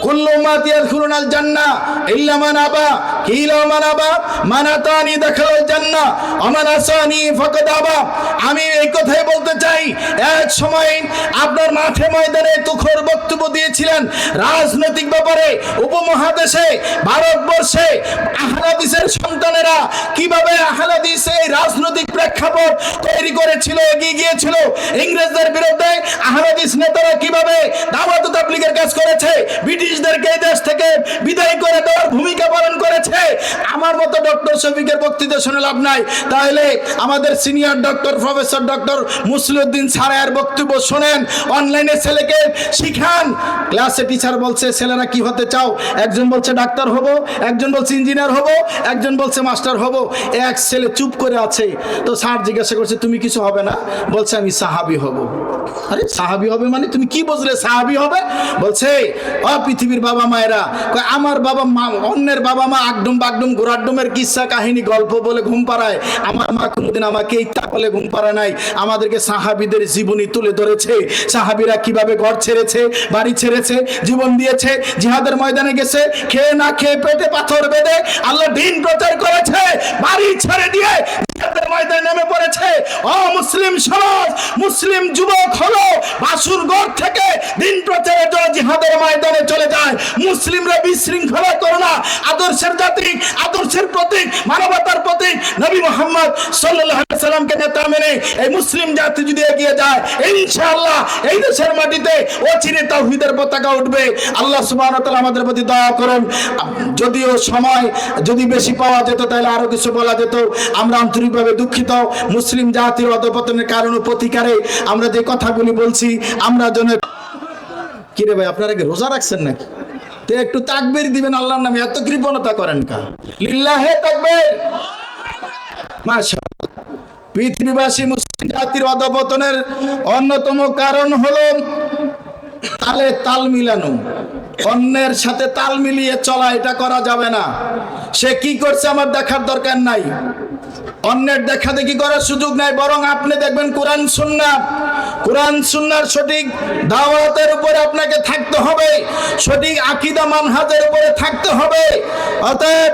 কুল্লু আমি এই কথাই বলতে চাই, এক সময় আপনার মাঠে ময়দানে তুখর বক্তব্য দিয়েছিলেন রাজনৈতিক ব্যাপারে, উপমহাদেশে, ভারতবর্ষে, আহলাদিসের সন্তানেরা কীভাবে আহলাদিস এই রাজনৈতিক প্রেক্ষাপট তৈরি করেছিল, এগিয়ে গিয়েছিল, ইংরেজদের বিরুদ্ধে আহলাদিস নেতারা কীভাবে দাওয়াত তাবলীগের কাজ করেছে, ব্রিটিশদেরকে এই দেশ থেকে বিদায় করে দেওয়ার ভূমিকা পালন করেছে। আমার মতো ডক্টর শফিকের বক্তৃতা শুনে লাভ নাই। তাহলে আমাদের senior doctor, professor doctor Musliuddin সারায়ের বক্তব্য শোনেন। অনলাইনে ছেলেকে শিখান। ক্লাসে টিচার বলছে, ছেলেরা কি হতে চাও? একজন বলছে, ডাক্তার হব। একজন বলছে, ইঞ্জিনিয়ার হব। একজন বলছে, মাস্টার হব। এক ছেলে চুপ করে আছে। তো স্যার জিজ্ঞাসা করছে, তুমি কিছু হবে না? বলছে, আমি সাহাবি হব। আরে, সাহাবি হবে মানে তুমি কি বুঝলে? সাহাবি হবে? বলছে, অ, পৃথিবীর বাবা মায়েরা কয়, আমার বাবা মা অন্যের বাবা মা আগডুম বাগডুম ঘোরাডুমের কিস্সা কাহিনী গল্প বলে ঘুম পাড়ায়। আমার মা কোনোদিন আমাকে ইত্যা বলে ঘুম পাড়ায় নাই। আমাদেরকে সাহাবিদের জীবনী তুলে ধরেছে। সাহাবিরা কীভাবে ঘর ছেড়েছে বাড়ি ছেড়েছে জীবন দিয়েছে জিহাদের ময়দানে গেছে খেয়ে না খেয়ে পেটে পাথর বেঁধে আল্লাহ দিন প্রচার করেছে বাড়ি ছেড়ে দিয়ে ময়দানে নেমে পড়েছে। ও মুসলিম সমাজ, মুসলিম যুবক হলো বাসুর ঘর থেকে দিন প্রচারের জন্য জিহাদের ময়দানে চলে যায়। মুসলিমরা বিশৃঙ্খলা করো না। আদর্শের জাতি আদর্শের প্রতীক, মানবতার প্রতীক নবী মোহাম্মদ আলাইহি সাল্লামকে নেতা মেনে এই মুসলিম জাতি যদি এগিয়ে যায়, ইনশাআল্লাহ এই দেশের মাটিতে অচিরে তাওহীদের পতাকা উঠবে। আল্লাহ তাআলা আমাদের প্রতি দয়া করুন। যদিও সময় যদি বেশি পাওয়া যেত, তাহলে আরও কিছু বলা যেত। আমরা আন্তরিকভাবে দুঃখিত। মুসলিম জাতির অধপতনের কারণ প্রতিকারে আমরা যে কথাগুলি বলছি, আমরা যেন কিরে ভাই, আপনারা কি রোজা রাখছেন নাকি? তো একটু তাকবির দিবেন, আল্লাহর নামে এত কৃপণতা করেন কা লিল্লাহে তাকবীর। মাশাআল্লাহ। পৃথিবীবাসী মুসলিম জাতির অধপতনের অন্যতম কারণ হলো তালে তাল মিলানো। অন্যের সাথে তাল মিলিয়ে চলা, এটা করা যাবে না। সে কি করছে আমার দেখার দরকার নাই। অন্যের দেখা দেখি করার সুযোগ নাই, বরং আপনি দেখবেন কোরআন, সুন্নাহ। কোরআন সুন্নার সঠিক দাওয়াতের উপরে আপনাকে থাকতে হবে, সঠিক আকিদা মানহাজের উপরে থাকতে হবে। অতএব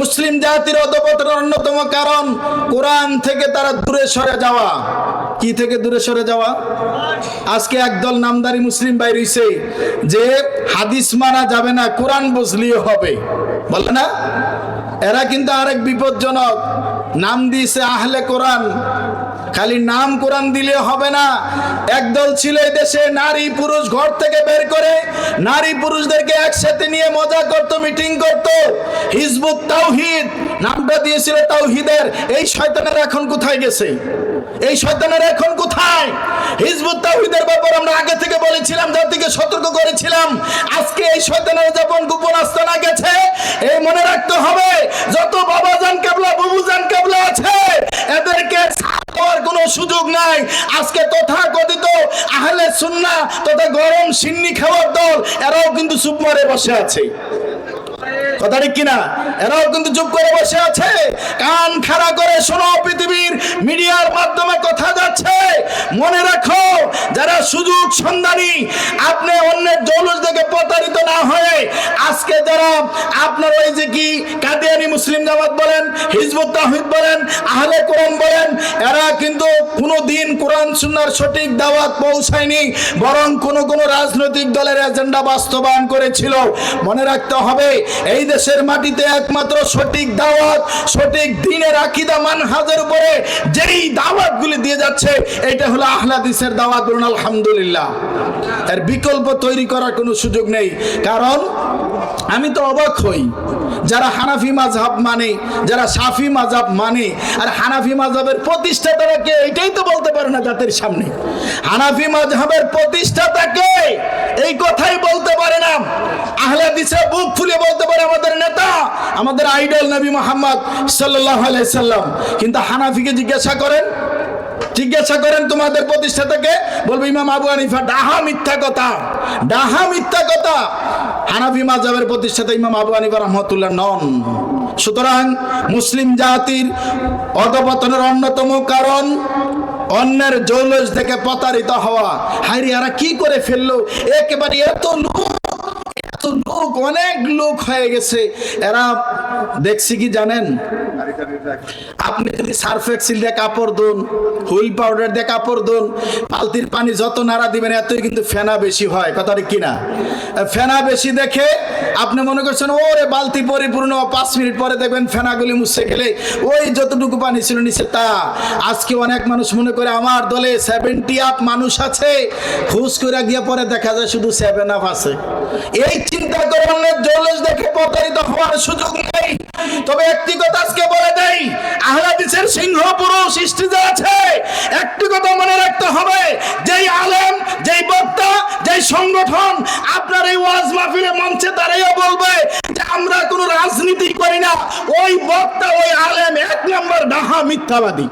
মুসলিম জাতির অধপতনের অন্যতম কারণ কোরআন থেকে তারা দূরে সরে যাওয়া। কি থেকে দূরে সরে যাওয়া? আজকে একদল নামদারি মুসলিম বাইর হইছে যে হাদিস মানা যাবে না, কোরআন বুঝলিও হবে। বলে না? এরা কিন্তু আরেক বিপজ্জনক। নাম দিয়েছে আহলে কোরআন। খালি নাম কোরআন দিলে হবে না। একদল ছিল এই দেশে, নারী পুরুষ ঘর থেকে বের করে, নারী পুরুষদেরকে একসাথে নিয়ে মজা করত, মিটিং করত। হিজবুত তাওহিদ, নামটা দিয়েছিল তাওহিদের। এই শয়তানের এখন কোথায় গেছে? এই শয়তানের এখন কোথায়? হিজবুত তাওহিদের ব্যাপার আমরা আগে থেকে বলেছিলাম জাতিকে সতর্ক করেছিলাম। আজকে এই শয়তানের যখন গোপন আস্তানা গেছে। এই মনে রাখতে হবে, যত বাবাজান কেবলা, বুবুজান কেবলা আছে, এদেরকে সুযোগ নাই। আজকে তথা কথিত আহলে সুন্না তথা গরম সিন্নি খাওয়ার দল, এরাও কিন্তু চুপ মারে বসে আছে। কথা ঠিক কিনা? এরাও কিন্তু চুপ করে বসে আছে। কান খাড়া করে শোনো পৃথিবীর মিডিয়ার মাধ্যমে কথা যাচ্ছে। মনে রাখো, যারা সুযোগ সন্ধানী, আপনি অন্যের জৌলুস দেখে প্রতারিত না হয়ে আজকে যারা আপনার ওই যে কি কাদিয়ানি মুসলিম জামাত বলেন, হিজবুত তাহিদ বলেন, আহলে কোরআন বলেন, এরা কিন্তু কোনো দিন কোরআন সুন্নার সঠিক দাওয়াত পৌঁছায়নি, বরং কোন কোন রাজনৈতিক দলের এজেন্ডা বাস্তবায়ন করেছিল। মনে রাখতে হবে, এই দেশের মাটিতে একমাত্র সঠিক দাওয়াত, সঠিক দিনের আকিদা মানহাজের উপরে যেই দাওয়াতগুলি দিয়ে যাচ্ছে এটা হলো আহলাদিসের দাওয়াত বলুন, আলহামদুলিল্লাহ। এর বিকল্প তৈরি করার কোনো সুযোগ নেই, কারণ আমি তো অবাক হই। যারা হানাফি মাযহাব মানে যারা সাফি মাযহাব মানে আর হানাফি মাযহাবের প্রতিষ্ঠাতারা কে? এটাই তো বলতে পারে না জাতির সামনে। হানাফি মাযহাবের প্রতিষ্ঠাতা কে? এই কথাই বলতে পারে না। আহলে হাদিসে বুক ফুলে বলতে পারে আমাদের নেতা, আমাদের আইডল নবী মোহাম্মদ আলাইহি সাল্লাম। কিন্তু হানাফিকে জিজ্ঞাসা করেন জিজ্ঞাসা করেন তোমাদের প্রতিষ্ঠাতাকে বলবে ইমাম আবু হানিফা, ডাহা মিথ্যা কথা, ডাহা মিথ্যা কথা। হানাফি মাজাবের প্রতিষ্ঠাতা ইমাম আবু আনিবা রহমতুল্লাহ নন। সুতরাং মুসলিম জাতির অধপতনের অন্যতম কারণ অন্যের জৌলস থেকে প্রতারিত হওয়া। হাইরি এরা কি করে ফেলল? একেবারে এত লোক এত লোক, অনেক লোক হয়ে গেছে। এরা, দেখছি কি জানেন? আপনি যদি সার্ফ এক্সিল দিয়ে কাপড় ধুন, হুইল পাউডার দিয়ে কাপড় ধুন, বালতির পানি যত নাড়া দিবেন, এতই কিন্তু ফেনা বেশি হয়। কথাটা কিনা? ফেনা বেশি দেখে আপনি মনে করছেন, ওরে, বালতি পরিপূর্ণ, পাঁচ মিনিট পরে দেখবেন ফেনাগুলি মুছে গেলে ওই যতটুকু পানি ছিল নিচে, তা। আজকে অনেক মানুষ মনে করে, আমার দলে সেভেন্টি আপ মানুষ আছে। খুশ করে গিয়ে পরে দেখা যায় শুধু সেভেন আপ আছে। এই চিন্তা করলে জলেজ দেখে প্রতারিত হওয়ার সুযোগ নেই। তবে একটি কথা আজকে বলে দেই, আহলাদিসের সিংহ পুরুষ স্ত্রীতে আছে। একটি কথা মনে রাখতে হবে, যেই আলেম, যেই বক্তা, যেই সংগঠন আপনার এই ওয়াজ মাহফিলে মঞ্চে দাঁড়িয়ে বলবে যে আমরা কোনো রাজনীতি করি না। ওই বক্তা, ওই আলেম এক নম্বর ডাহা মিথ্যাবাদী।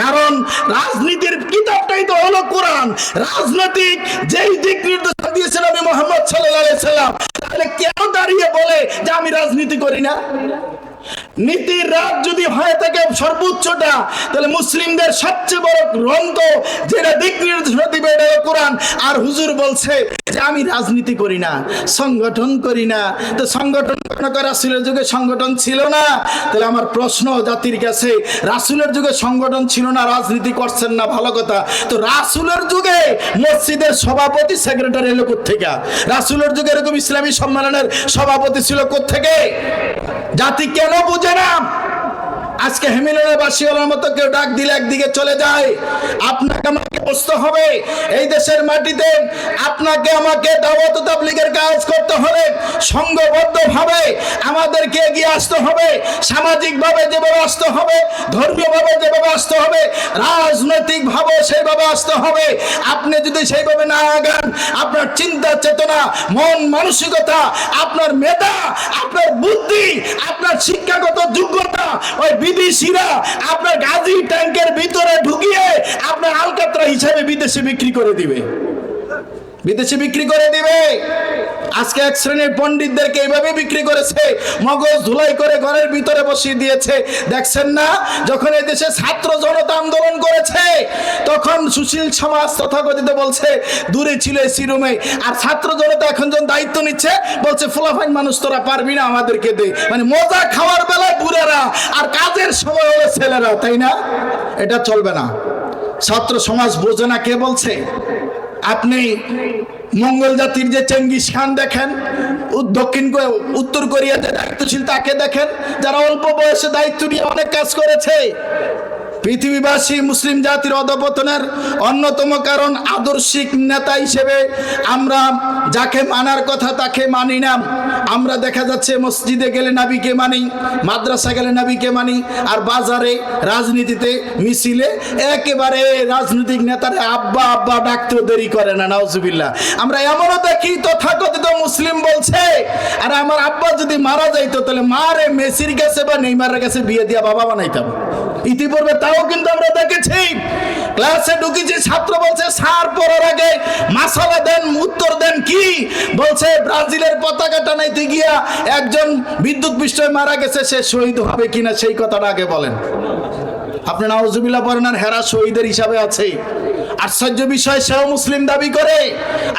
কারণ রাজনীতির কিতাবটাই তো হলো কোরআন। রাজনৈতিক যেই দিক নির্দেশনা দিয়েছেন আমি মোহাম্মদ সাল্লাহ সাল্লাম তাহলে কেন দাঁড়িয়ে বলে যে আমি রাজনীতি করি না? নীতির রাত যদি হয়ে থাকে সর্বোচ্চটা, তাহলে মুসলিমদের সবচেয়ে বড় গ্রন্থ, যেটা দিক নির্দেশনা দিবে এটা কোরআন। আর হুজুর বলছে আমি রাজনীতি করি না, সংগঠন করি না। তো সংগঠন রাসুলের যুগে সংগঠন ছিল না। তাহলে আমার প্রশ্ন জাতির কাছে, রাসুলের যুগে সংগঠন ছিল না, রাজনীতি করছেন না, ভালো কথা। তো রাসুলের যুগে মসজিদের সভাপতি, সেক্রেটারি এলো থেকে রাসুলের যুগে এরকম ইসলামী সম্মেলনের সভাপতি ছিল থেকে জাতি কেন বুঝে না? আজকে হেমিলনের বাসীওয়ালার মতো কেউ ডাক দিলে একদিকে চলে যায়। আপনাকে আমাকে বসতে হবে। এই দেশের মাটিতে আপনাকে আমাকে দাওয়াত তাবলিগের কাজ করতে হবে সংঘবদ্ধ ভাবে আমাদেরকে এগিয়ে আসতে হবে। সামাজিক ভাবে যেভাবে আসতে হবে ধর্মীয় ভাবে যেভাবে আসতে হবে রাজনৈতিক ভাবে সেইভাবে আসতে হবে। আপনি যদি সেইভাবে না আগান, আপনার চিন্তা চেতনা, মন মানসিকতা, আপনার মেধা, আপনার বুদ্ধি, আপনার শিক্ষাগত যোগ্যতা, ওই বিদেশিরা আপনার গাজী ট্যাঙ্কের ভিতরে ঢুকিয়ে আপনার আলকাতরা হিসাবে বিদেশে বিক্রি করে দিবে। বিদেশে বিক্রি করে দিবে। আজকে এক শ্রেণির পণ্ডিতদেরকে এইভাবে বিক্রি করেছে, মগজ ধুলাই করে ঘরের ভিতরে বসিয়ে দিয়েছে। দেখছেন না? যখন এই দেশে ছাত্র জনতা আন্দোলন করেছে, তখন সুশীল সমাজ তথাকথিত বলছে, দূরে ছিল এসি রুমে আর ছাত্র জনতা এখন যখন দায়িত্ব নিচ্ছে, বলছে ফুলাফাইন মানুষ, তোরা পারবি না আমাদেরকে দে। মানে মজা খাওয়ার বেলায় বুড়েরা, আর কাজের সময় হলো ছেলেরা তাই না? এটা চলবে না। ছাত্র সমাজ বোঝে না কে বলছে? আপনি মঙ্গল জাতির যে চেঙ্গিস খান দেখেন দক্ষিণ উত্তর কোরিয়ার যে দায়িত্বশীল তাকে দেখেন, যারা অল্প বয়সে দায়িত্ব নিয়ে অনেক কাজ করেছে। পৃথিবীবাসী মুসলিম জাতির অধপতনের অন্যতম কারণ আদর্শিক নেতা হিসেবে আমরা যাকে মানার কথা তাকে মানি না। আমরা দেখা যাচ্ছে মসজিদে গেলে নাবিকে মানি, মাদ্রাসা গেলে নাবিকে মানি, আর বাজারে রাজনীতিতে মিছিলে একেবারে রাজনৈতিক নেতারে আব্বা আব্বা ডাকতেও দেরি করে না, নাউজুবিল্লাহ। আমরা এমনও দেখি, তথাকথিত মুসলিম বলছে, আর আমার আব্বা যদি মারা যাইতো, তাহলে মারে, মেসির কাছে বা নেইমারের কাছে বিয়ে দিয়া বাবা বানাইতাম। ইতিপূর্বে তাও কিন্তু আমরা দেখেছি, ক্লাসে ঢুকেছি, ছাত্র বলছে সার পড়ার আগে মাসালা দেন, উত্তর দেন। কি? বলছে, ব্রাজিলের পতাকা টানাইতে গিয়া একজন বিদ্যুৎ বিষ্ণয় মারা গেছে, সে শহীদ হবে কিনা সেই কথাটা আগে বলেন। আপনার নাওজুবিল্লা পড়েন আর হেরা শহীদের হিসাবে আছে। আশ্চর্য বিষয়, সেও মুসলিম দাবি করে।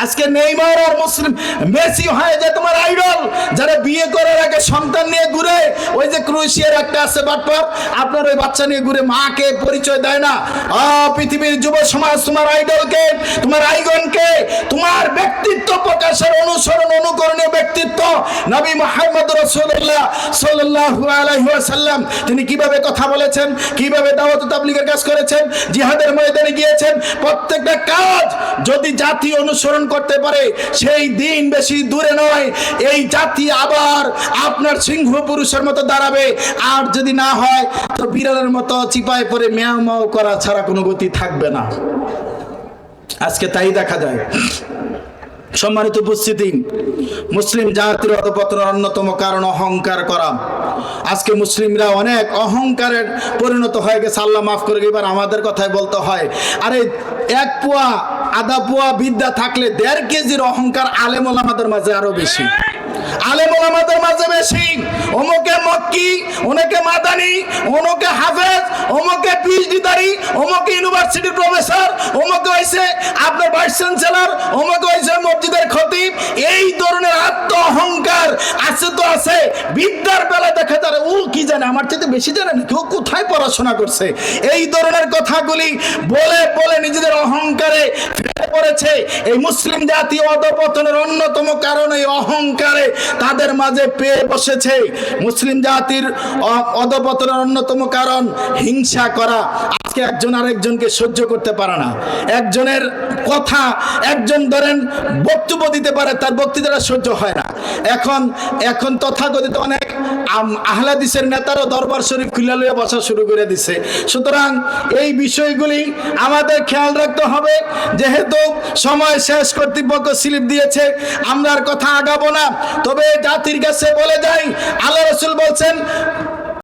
আজকে নেইমার আর মুসলিম, মেসি হয় যে তোমার আইডল, যারা বিয়ে করার আগে সন্তান নিয়ে ঘুরে, ওই যে ক্রোয়েশিয়ার একটা আছে বাটপার আপনার ওই বাচ্চা নিয়ে ঘুরে মাকে পরিচয় দেয় না। পৃথিবীর যুব সমাজ তোমার আইডলকে, তোমার আইগনকে, তোমার ব্যক্তিত্ব প্রকাশের অনুসরণ, অনুকরণীয় ব্যক্তিত্ব। নবী মোহাম্মদ রসুল্লাহ সাল্লাল্লাহু আলাইহি ওয়াসাল্লাম, তিনি কীভাবে কথা বলেছেন, কীভাবে দাওয়াত তাবলীগের কাজ করেছেন, জিহাদের ময়দানে গিয়েছেন প্রত্যেকটা কাজ যদি জাতি অনুসরণ করতে পারে, সেই দিন বেশি দূরে নয়। এই জাতি আবার আপনার সিংহ পুরুষের মতো দাঁড়াবে। আর যদি না হয়, তো বিড়ালের মতো চিপায় পরে মেয়াও মাও করা ছাড়া কোনো গতি থাকবে না। আজকে তাই দেখা যায়। সম্মানিত উপস্থিতি, মুসলিম জাতির অধপতনের অন্যতম কারণ অহংকার করা। আজকে মুসলিমরা অনেক অহংকারের পরিণত হয়ে গেছে। আল্লাহ মাফ করে এবার আমাদের কথাই বলতে হয়। আরে এক পোয়া আধা পোয়া বিদ্যা থাকলে দেড় কেজির অহংকার আলেম আমাদের মাঝে আরও বেশি। আলেমল আমাদের মাঝে বেশি। অমুকে মক্কি অনেকে মাদানি, অমুকে হাফেজ, অমুকে পিএইচডিদারি অমুকে ইউনিভার্সিটি প্রফেসর, অমুকে হয়েছে আপনার ভাইস চ্যান্সেলর, অমুকে হয়েছে মসজিদের খতিব। এই ধরনের আত্ম অহংকার আছে তো আছে। বিদ্যার বেলা দেখা যায় ও কি জানে, আমার থেকে বেশি জানে নাকি ও কোথায় পড়াশোনা করছে? এই ধরনের কথাগুলি বলে বলে নিজেদের অহংকারে ফেলে পড়েছে। এই মুসলিম জাতীয় অধপতনের অন্যতম কারণ এই অহংকারে। তাদের মাঝে পেয়ে বসেছে। মুসলিম জাতির অধপতনের অন্যতম কারণ হিংসা করা। আজকে একজন আরেকজনকে সহ্য করতে পারে না। একজনের কথা একজন ধরেন বক্তব্য দিতে পারে, তার বক্তৃতাটা সহ্য হয় না। এখন এখন তথাকথিত অনেক আহলাদিসের নেতারও দরবার শরীফ খুলে লইয়া বসা শুরু করে দিছে। সুতরাং এই বিষয়গুলি আমাদের খেয়াল রাখতে হবে। যেহেতু সময় শেষ কর্তৃপক্ষ স্লিপ দিয়েছে, আমরা আর কথা আগাবো না। তবে জাতির কাছে বলে যাই, আল্লাহ রসুল বলছেন